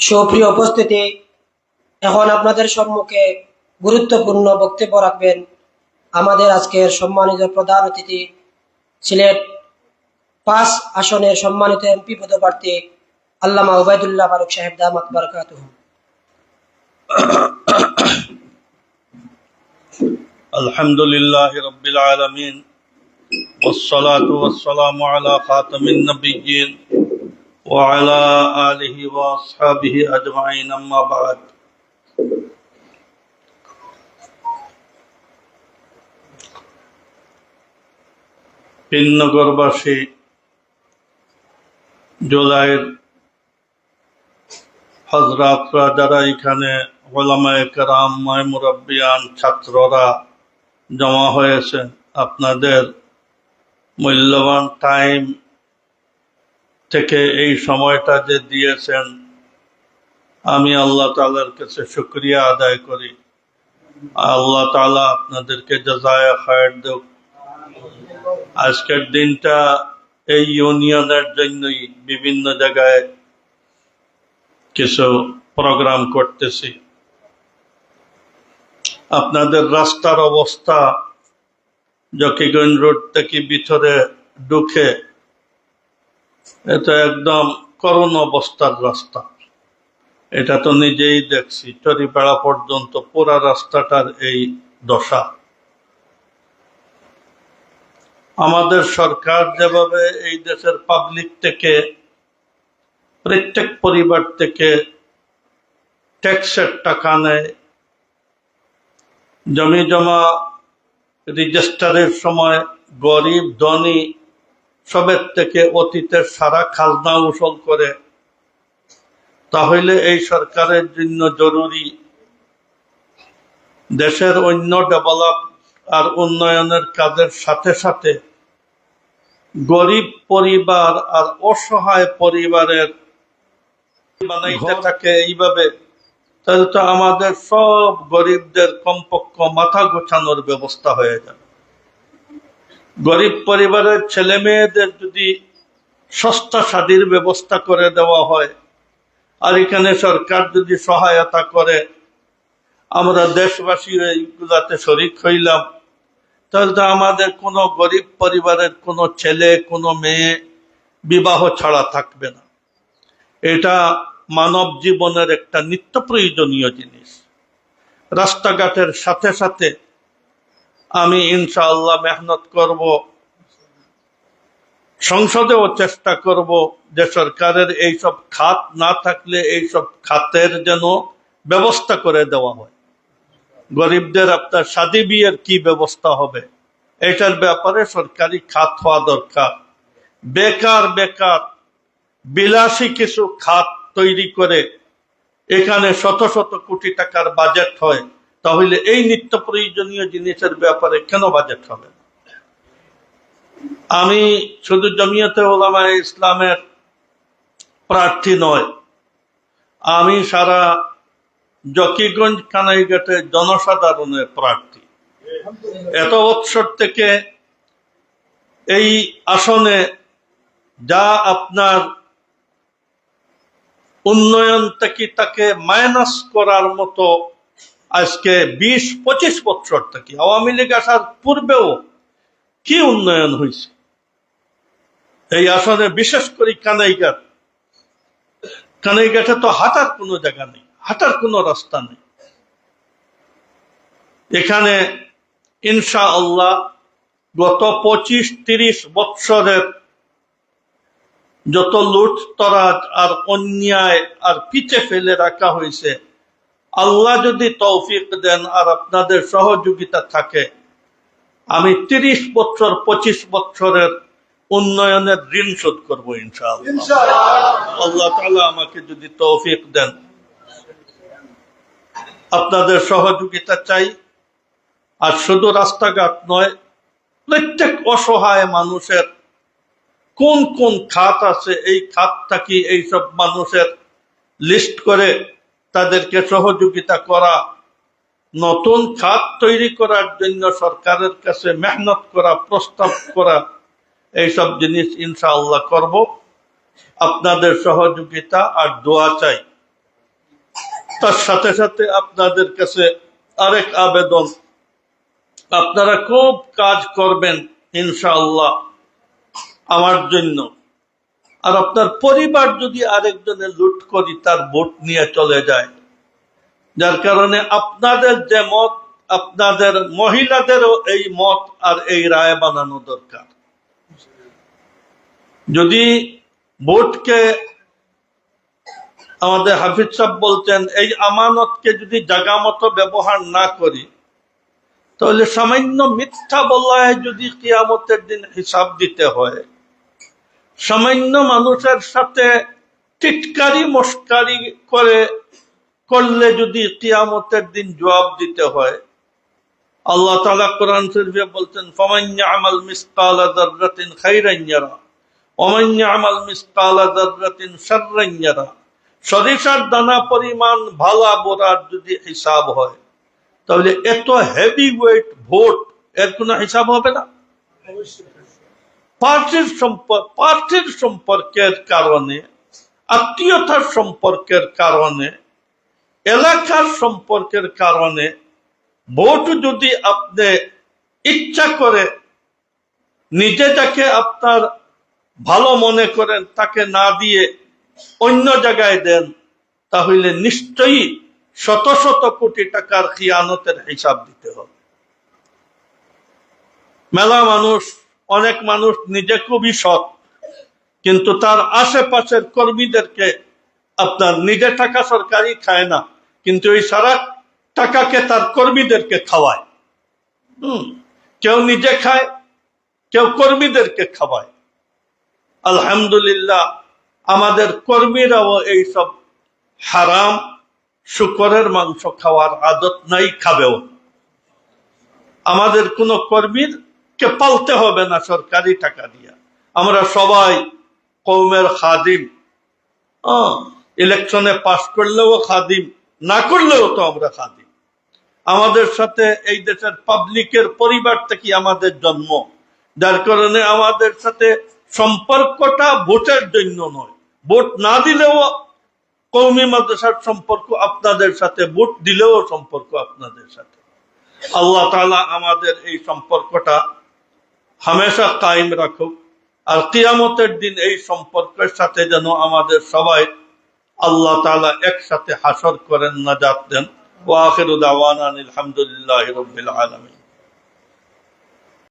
সুপ্রিয় উপস্থিতি এখন আপনাদের সম্মুখে গুরুত্বপূর্ণ বক্তব্য রাখবেন আমাদের আজকের সম্মানিত প্রধান অতিথি সিলেট পাঁচ আসনের সম্মানিত এমপি পদপ্রার্থী আল্লামা ওবায়দুল্লাহ ফারুক সাহেব দামাত বারকাতুহ الحمد لله رب العالمين والصلاة والسلام على خاتم النبيين وعلى آله وأصحابه أجمعين أما بعد পিন্নগরবাসী জুলাইয়ের হজরাতরা যারা এখানে ওলামায় কেরাম মায় মুরব্বিয়ান ছাত্ররা জমা হয়েছে আপনাদের মূল্যবান টাইম থেকে এই সময়টা যে দিয়েছেন, আমি আল্লাহ তালার কাছে শুক্রিয়া আদায় করি। আল্লাহ তালা আপনাদেরকে জাজায় খায়ের দেব আজকের দিনটা এই ইউনিয়নের জন্যই বিভিন্ন জায়গায় কিছু প্রোগ্রাম করতেছি। আপনাদের রাস্তার অবস্থা, জকিগঞ্জ রোড থেকে ভিতরে ঢুকে এটা একদম করুণ অবস্থার রাস্তা। এটা তো নিজেই দেখছি চরিপাড়া পর্যন্ত পুরা রাস্তাটার এই দশা। আমাদের সরকার যেভাবে এই দেশের পাবলিক থেকে, প্রত্যেক পরিবার থেকে ট্যাক্সের টাকা নেয় জমি জমা রেজিস্টারের সময় গরিব, ধনী সবের থেকে অতীতের সারা খাজনা উসল করে। তাহলে এই সরকারের জন্য জরুরি দেশের অন্য ডেভেলপ আর উন্নয়নের কাজের সাথে সাথে গরিব পরিবার আর অসহায় পরিবারের বানাইতে থাকে এইভাবে তাহলে তো আমাদের সব গরিবদের কমপক্ষ মাথা গোছানোর ব্যবস্থা হয়ে যাবে। গরিব পরিবারের ছেলে মেয়েদের যদি সস্তা শাদির ব্যবস্থা করে দেওয়া হয়, আর এখানে সরকার যদি সহায়তা করে, আমরা দেশবাসী এইগুলাতে শরিক হইলাম, তাহলে তো আমাদের কোনো গরিব পরিবারের কোনো ছেলে, কোনো মেয়ে বিবাহ ছাড়া থাকবে না। এটা মানব জীবনের একটা নিত্য প্রয়োজনীয় জিনিস। রাস্তাঘাটের সাথে সাথে আমি ইনশাআল্লাহ মেহনত করব, সংসদেও চেষ্টা করব যে সরকারের এইসব খাত না থাকলে এইসব খাতের যেন ব্যবস্থা করে দেওয়া হয়। গরিবদের আপনার শাদি বিয়ের কি ব্যবস্থা হবে? এটার ব্যাপারে সরকারি খাত হওয়া দরকার। বেকার বেকার, বিলাসী কিছু খাত তৈরি করে এখানে শত শত কোটি টাকার বাজেট হয়। তাহলে এই নিত্য প্রয়োজনীয় জিনিসের ব্যাপারে কেন বাজেট হবে? আমি শুধু জমিয়তে ওলামা ইসলামের প্রার্থী নয়, আমি সারা জকিগঞ্জ কানাইঘাটের জনসাধারণের প্রার্থী। এত বৎসর থেকে এই আসনে যা আপনার উন্নয়ন থেকে তাকে মাইনাস করার মতো আজকে বিশ, পঁচিশ বছর থেকে আওয়ামী লীগ আসার পূর্বেও কি উন্নয়ন হয়েছে? এই আসনে বিশেষ করে কানাইঘাট। কানাইঘাটে তো হাঁটার কোনো জায়গা নেই, হাঁটার কোনো রাস্তা নেই। এখানে ইনশা আল্লাহ গত পঁচিশ, তিরিশ বৎসরের যত লুট তরাজ আর অন্যায় আর পিছে ফেলে রাখা হয়েছে আল্লাহ যদি তৌফিক দেন আর আপনাদের সহযোগিতা থাকে আমি তিরিশ বছর পঁচিশ বছরের উন্নয়নের ঋণ শোধ করব ইনশাআল্লাহ। আল্লাহ আমাকে যদি তৌফিক দেন আপনাদের সহযোগিতা চাই। আর শুধু রাস্তাঘাট নয় প্রত্যেক অসহায় মানুষের কোন কোন খাত আছে এই খাতটা কি এইসব মানুষের লিস্ট করে তাদেরকে সহযোগিতা করা, নতুন খাত তৈরি করার জন্য সরকারের কাছে মেহনত করা, প্রস্তাব করা, এইসব জিনিস ইনশাআল্লাহ করব। আপনাদের সহযোগিতা আর দোয়া চাই। তার সাথে সাথে আপনাদের কাছে আরেক আবেদন। আপনারা খুব কাজ করবেন ইনশাআল্লাহ আমার জন্য। আর আপনার পরিবার যদি আরেকজনে লুট করি, তার ভোট নিয়ে চলে যায়। যার কারণে আপনাদের যে মত, আপনাদের মহিলাদেরও এই মত আর এই রায় বানানো দরকার। যদি ভোটকে আমাদের হাফিজ সাহেব বলতেন এই আমানতকে যদি জাগা মতো ব্যবহার না করি, তাহলে সামান্য মিথ্যা বলায় যদি কিয়ামতের দিন হিসাব দিতে হয়। সামান্য মানুষের সাথে টিটকারি মস্কারি করে করলে যদি কিয়ামতের দিন জবাব দিতে হয়, আল্লাহ তাআলা কোরআন শরীফে বলছেন, ফামান ইয়ামাল মিসকালা যাররাতিন খাইরান ইয়ারা, ওমান ইয়ামাল মিসকালা যাররাতিন সরিষার দানা পরিমাণ ভালা বোরার যদি হিসাব হয়, তাহলে এত হেভি ওয়েট ভোট, এর কোনো হিসাব হবে না? পার্টির সম্পর্ক পার্টির সম্পর্কের কারণে আত্মীয়তার সম্পর্কের কারণে, এলাকার সম্পর্কের কারণে ভোট যদি আপনি ইচ্ছা করে নিজে যাকে আপনার ভালো মনে করেন তাকে না দিয়ে অন্য জায়গায় দেন, তাহলে নিশ্চয়ই শত শত কোটি টাকার খিয়ানতের হিসাব দিতে হবে। মেলা মানুষ অনেক মানুষ নিজে খুবই সৎ, কিন্তু তার আশেপাশের কর্মীদেরকে আপনার নিজে টাকা সরকারি খায় না, কিন্তু এই সারা টাকাকে তার কর্মীদেরকে খাওয়ায়। হুম, কেউ নিজে খায়, কেউ কর্মীদেরকে খাওয়ায়। আলহামদুলিল্লাহ, আমাদের কর্মীরাও এইসব হারাম, শুকরের মাংস খাওয়ার আদত নাই, খাবেও আমাদের কোনো কর্মীর কে পালতে হবে না সরকারি টাকা দিয়া। আমরা সবাই কৌমের খাদিম। ইলেকশনে পাশ করলেও খাদিম, না করলেও তো আমরা খাদিম। আমাদের সাথে এই দেশের পাবলিকের পরিবার থেকে আমাদের জন্ম? যার কারণে আমাদের সাথে সম্পর্কটা ভোটের জন্য নয়। ভোট না দিলেও কৌমি মাদ্রাসার সম্পর্ক আপনাদের সাথে, ভোট দিলেও সম্পর্ক আপনাদের সাথে। আল্লাহ তাআলা আমাদের এই সম্পর্কটা হামেশা কায়েম রাখুক। আর কিয়ামতের দিন এই সম্পর্কের সাথে যেন আমাদের সবাই আল্লাহ তালা একসাথে হাসর করেন না যাতেন ওয়া আলহামদুলিল্লাহ রবিল আলমী